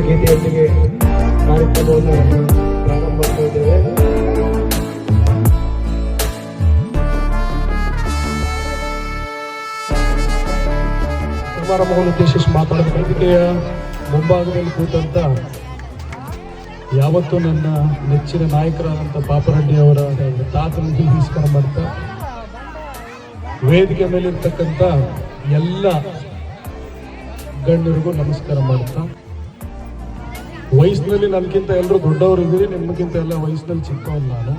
ಗೀತೆಯೊಂದಿಗೆ ಕಾರ್ಯಕ್ರಮವನ್ನು ಪ್ರಾರಂಭ ಮಾಡ್ತಾ ಸಮಾರಂಭವನ್ನು ಉದ್ದೇಶಿಸಿ ಮಾತಾಡಿದ ವೇದಿಕೆಯ ಮುಂಭಾಗದಲ್ಲಿ ಕೂತಂತ ಯಾವತ್ತೂ ನನ್ನ ನೆಚ್ಚಿನ ನಾಯಕರಾದಂಥ ಪಾಪರೆಡ್ಡಿ ಅವರ ತಾತನಿಗೆ ನಮಸ್ಕಾರ ಮಾಡ್ತಾ, ವೇದಿಕೆ ಮೇಲಿರ್ತಕ್ಕಂಥ ಎಲ್ಲ ಗಣ್ಯರಿಗೂ ನಮಸ್ಕಾರ ಮಾಡ್ತಾ ವಯಸ್ಸಿನಲ್ಲಿ ನನಗಿಂತ ಎಲ್ಲರೂ ದೊಡ್ಡವರು ಇದ್ದೀರಿ ನಿಮಗಿಂತ ಎಲ್ಲ ವಯಸ್ಸಿನಲ್ಲಿ ಚಿಕ್ಕವನು ನಾನು.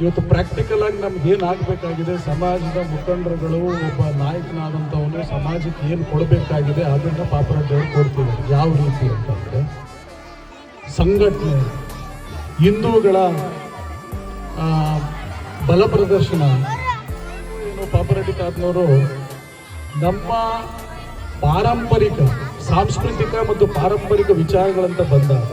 ಇವತ್ತು ಪ್ರಾಕ್ಟಿಕಲ್ ಆಗಿ ನಮ್ಗೆ ಏನು ಆಗಬೇಕಾಗಿದೆ? ಸಮಾಜದ ಮುಖಂಡರುಗಳು ಒಬ್ಬ ನಾಯಕನಾದಂಥವನು ಸಮಾಜಕ್ಕೆ ಏನು ಕೊಡಬೇಕಾಗಿದೆ? ಅದನ್ನು ಪಾಪರೆಡ್ಡಿ ಕೊಡ್ತೀವಿ ಯಾವ ರೀತಿ ಅಂತಂದರೆ ಸಂಘಟನೆ, ಹಿಂದೂಗಳ ಬಲ ಪ್ರದರ್ಶನ. ಏನು ಪಾಪರೆಡ್ಡಿ ನಮ್ಮ ಪಾರಂಪರಿಕ ಸಾಂಸ್ಕೃತಿಕ ಮತ್ತು ಪಾರಂಪರಿಕ ವಿಚಾರಗಳಂತ ಬಂದಾಗ,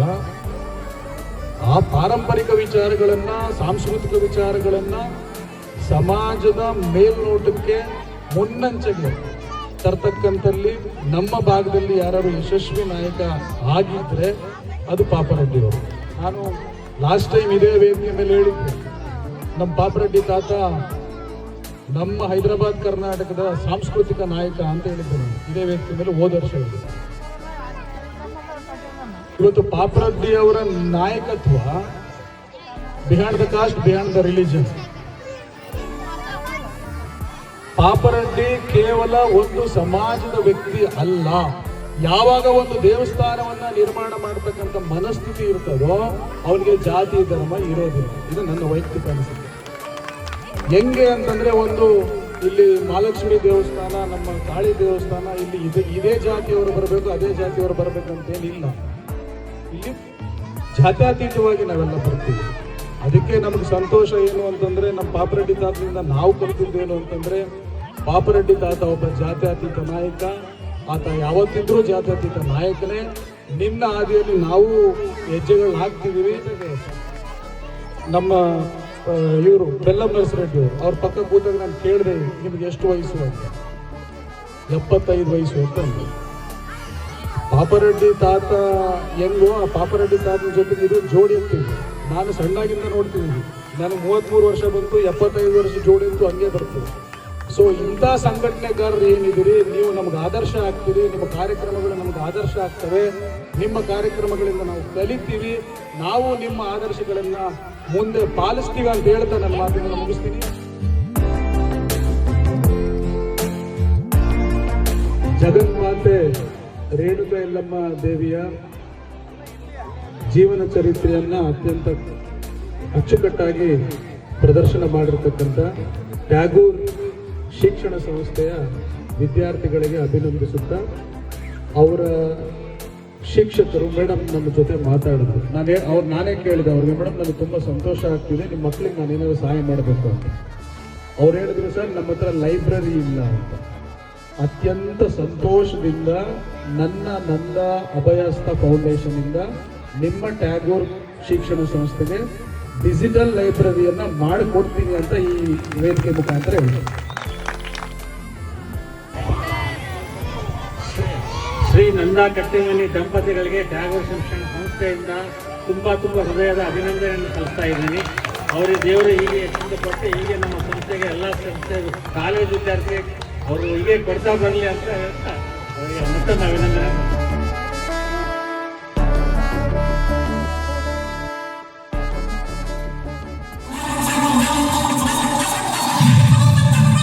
ಆ ಪಾರಂಪರಿಕ ವಿಚಾರಗಳನ್ನ, ಸಾಂಸ್ಕೃತಿಕ ವಿಚಾರಗಳನ್ನ ಸಮಾಜದ ಮೇಲ್ನೋಟಕ್ಕೆ ಮುನ್ನಂಚೆಗೆ ತರ್ತಕ್ಕಂಥಲ್ಲಿ ನಮ್ಮ ಭಾಗದಲ್ಲಿ ಯಾರು ಯಶಸ್ವಿ ನಾಯಕ ಆಗಿದ್ರೆ ಅದು ಪಾಪರೆಡ್ಡಿ ಅವರು. ನಾನು ಲಾಸ್ಟ್ ಟೈಮ್ ಇದೇ ವೇದಿಕೆ ಮೇಲೆ ಹೇಳಿದ್ದೆ, ನಮ್ಮ ಪಾಪರೆಡ್ಡಿ ತಾತ ನಮ್ಮ ಹೈದರಾಬಾದ್ ಕರ್ನಾಟಕದ ಸಾಂಸ್ಕೃತಿಕ ನಾಯಕ ಅಂತ ಹೇಳಿದ್ದೆ ನಾನು. ಇದೇ ವ್ಯಕ್ತಿ ಮೇಲೆ ಹೋದ ವರ್ಷ ಇವತ್ತು ಪಾಪರೆಡ್ಡಿ ಅವರ ನಾಯಕತ್ವ behind the caste behind the religion Papareddy ಕೇವಲ ಒಂದು ಸಮಾಜದ ವ್ಯಕ್ತಿ ಅಲ್ಲ. ಯಾವಾಗ ಒಂದು ದೇವಸ್ಥಾನವನ್ನ ನಿರ್ಮಾಣ ಮಾಡತಕ್ಕಂಥ ಮನಸ್ಥಿತಿ ಇರ್ತದೋ, ಅವನಿಗೆ ಜಾತಿ, ಧರ್ಮ ಇರೋದಿಲ್ಲ. ಇದು ನನ್ನ ವೈಯಕ್ತಿಕ ಅನಿಸಿಕೆ. ಹೆಂಗೆ ಅಂತಂದ್ರೆ ಒಂದು ಇಲ್ಲಿ ಮಹಾಲಕ್ಷ್ಮಿ ದೇವಸ್ಥಾನ, ನಮ್ಮ ಕಾಳಿ ದೇವಸ್ಥಾನ ಇಲ್ಲಿ ಇದೆ. ಇದೇ ಜಾತಿಯವರು ಬರಬೇಕು, ಅದೇ ಜಾತಿಯವರು ಬರಬೇಕು ಅಂತೇನಿಲ್ಲ ಇಲ್ಲಿ ಜಾತ್ಯಾತೀತವಾಗಿ ನಾವೆಲ್ಲ ಬರ್ತೀವಿ. ಅದಕ್ಕೆ ನಮಗೆ ಸಂತೋಷ ಏನು ಅಂತಂದ್ರೆ, ನಮ್ಮ ಪಾಪರೆಡ್ಡಿ ತಾತನಿಂದ ನಾವು ಕಲ್ತಿದ್ದೇನು ಅಂತಂದ್ರೆ, ಪಾಪರೆಡ್ಡಿ ತಾತ ಒಬ್ಬ ಜಾತ್ಯಾತೀತ ನಾಯಕ, ಆತ ಯಾವತ್ತಿದ್ರೂ ಜಾತ್ಯಾತೀತ ನಾಯಕನೇ. ನಿನ್ನ ಹಾದಿಯಲ್ಲಿ ನಾವು ಹೆಜ್ಜೆಗಳು ಹಾಕ್ತಿದ್ದೀವಿ ನಮ್ಮ ಇವರು ಬೆಲ್ಲಂ ನರಸರೆಡ್ಡಿ ಅವರು. ಅವ್ರ ಪಕ್ಕ ಕೂತಾಗ ನಾನು ಕೇಳಿದೆ, ನಿಮ್ಗೆ ಎಷ್ಟು ವಯಸ್ಸು ಅಂತ. ಎಪ್ಪತ್ತೈದು ವಯಸ್ಸು ಅಂತ ಅಂದ್ರು. ಪಾಪರೆಡ್ಡಿ ತಾತ ಹೆಂಗೋ, ಆ ಪಾಪರೆಡ್ಡಿ ತಾತನ ಜೊತೆಗೆ ಇದು ಜೋಡಿ ಅಂತೀವಿ ನಾನು ಸಣ್ಣಾಗಿಂದ ನೋಡ್ತೀನಿ ನನಗೆ ಮೂವತ್ತ್ಮೂರು ವರ್ಷ ಬಂತು, ಎಪ್ಪತ್ತೈದು ವರ್ಷ ಜೋಡಿ ಅಂತೂ ಹಂಗೆ ಬರ್ತದೆ. ಸೊ ಇಂಥ ಸಂಘಟನೆಗಾರರು ಏನಿದ್ದೀರಿ? ನೀವು ನಮ್ಗೆ ಆದರ್ಶ ಆಗ್ತೀರಿ, ನಿಮ್ಮ ಕಾರ್ಯಕ್ರಮಗಳು ನಮ್ಗೆ ಆದರ್ಶ ಆಗ್ತವೆ. ನಿಮ್ಮ ಕಾರ್ಯಕ್ರಮಗಳಿಂದ ನಾವು ಕಲಿತೀವಿ. ನಾವು ನಿಮ್ಮ ಆದರ್ಶಗಳನ್ನ ಮುಂದೆ ಪಾಲಿಸ್ತೀವಿ ಅಂತ ಹೇಳ್ತಾ ನನ್ನ ಮಾತನ್ನು ಮುಗಿಸ್ತೀನಿ. ಜಗನ್ಮಾತೆ ರೇಣುಕಾ ಯಲ್ಲಮ್ಮ ದೇವಿಯ ಜೀವನ ಚರಿತ್ರೆಯನ್ನ ಅತ್ಯಂತ ಅಚ್ಚುಕಟ್ಟಾಗಿ ಪ್ರದರ್ಶನ ಮಾಡಿರ್ತಕ್ಕಂಥ ಟ್ಯಾಗೂರ್ ಶಿಕ್ಷಣ ಸಂಸ್ಥೆಯ ವಿದ್ಯಾರ್ಥಿಗಳಿಗೆ ಅಭಿನಂದಿಸುತ್ತಾ ಅವರ ಶಿಕ್ಷಕರು ಮೇಡಮ್ ನನ್ನ ಜೊತೆ ಮಾತಾಡಿದ್ರು. ನಾನೇ ಅವ್ರು ನಾನೇ ಕೇಳಿದೆ, ಅವ್ರಿಗೆ ಮೇಡಮ್ ನನಗೆ ತುಂಬ ಸಂತೋಷ ಆಗ್ತಿದೆ ನಿಮ್ಮ ಮಕ್ಕಳಿಗೆ ನಾನು ಏನಾದ್ರು ಸಹಾಯ ಮಾಡಬೇಕು ಅಂತ. ಅವ್ರು ಹೇಳಿದ್ರು, ಸರ್, ನಮ್ಮ ಹತ್ರ ಲೈಬ್ರರಿ ಇಲ್ಲ ಅಂತ. ಅತ್ಯಂತ ಸಂತೋಷದಿಂದ, ನನ್ನ ನಂದ ಅಭಯಸ್ಥ ಫೌಂಡೇಶನ್ ಇಂದ ನಿಮ್ಮ ಟ್ಯಾಗೋರ್ ಶಿಕ್ಷಣ ಸಂಸ್ಥೆಗೆ ಡಿಜಿಟಲ್ ಲೈಬ್ರರಿಯನ್ನ ಮಾಡಿಕೊಡ್ತೀನಿ ಅಂತ ಈ ವೇದಿಕೆ ಮುಖಾಂತರ ಹೇಳಿ ಶ್ರೀ ನಂದಾ ಕಟ್ಟಿಮನಿ ದಂಪತಿಗಳಿಗೆ ಟ್ಯಾಗೋರ್ ಶಿಕ್ಷಣ ಸಂಸ್ಥೆಯಿಂದ ತುಂಬ ತುಂಬ ಹೃದಯದ ಅಭಿನಂದನೆಯನ್ನು ಸಲ್ಲಿಸ್ತಾ ಇದ್ದೀನಿ. ಅವರಿಗೆ ದೇವರು ಹೀಗೆ ಕೊಟ್ಟು ಹೀಗೆ ನಮ್ಮ ಸಂಸ್ಥೆಗೆ ಎಲ್ಲ ಸಂಸ್ಥೆ ಕಾಲೇಜು ವಿದ್ಯಾರ್ಥಿ ಅವರು ಹೀಗೆ ಕೊಡ್ತಾ ಬರಲಿ ಅಂತ ಹೇಳ್ತಾ ಅವರಿಗೆ ಮತ್ತೊಂದು ಅಭಿನಂದನೆ